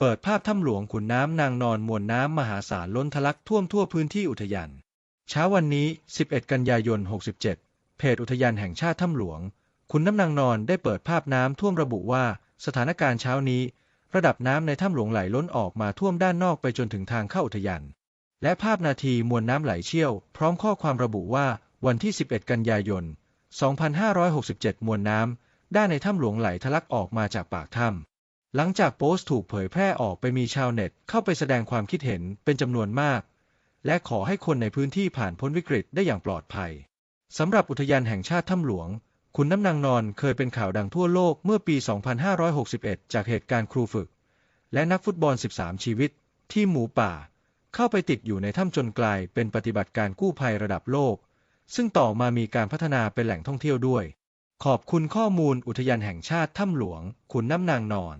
เปิดภาพถ้ำหลวงขุนน้ำนางนอนมวลน้ำมหาศาลล้นทะลักท่วมทั่วพื้นที่อุทยาน เช้าวันนี้ 11 กันยายน 67 เพจอุทยานแห่งชาติถ้ำหลวงขุนน้ำนางนอนได้เปิดภาพน้ำท่วมระบุว่า สถานการณ์เช้านี้ ระดับน้ำในถ้ำหลวงไหลล้นออกมาท่วมด้านนอกไปจนถึงทางเข้าอุทยาน และภาพนาทีมวลน้ำไหลเชี่ยว พร้อมข้อความระบุว่าวันที่ 11 กันยายน 2567 มวลน้ำด้านในถ้ำหลวงไหลทะลักออกมาจากปากถ้ำ หลังจากโพสต์ถูกเผยแพร่ออกไปมีชาวเน็ตเข้าไปแสดงความคิดเห็นเป็นจำนวนมาก และขอให้คนในพื้นที่ผ่านพ้นวิกฤตได้อย่างปลอดภัยสำหรับอุทยานแห่งชาติถ้ำหลวงขุนน้ำนางนอนเคยเป็นข่าวดังทั่วโลกเมื่อปี 2561 จากเหตุการณ์ครูฝึก และนักฟุตบอล 13 ชีวิต ที่หมูป่า เข้าไปติดอยู่ในถ้ำจนกลายเป็นปฏิบัติการกู้ภัยระดับโลก ซึ่งต่อมามีการพัฒนาเป็นแหล่งท่องเที่ยวด้วย ขอบคุณข้อมูลอุทยานแห่งชาติถ้ำหลวงขุนน้ำนางนอน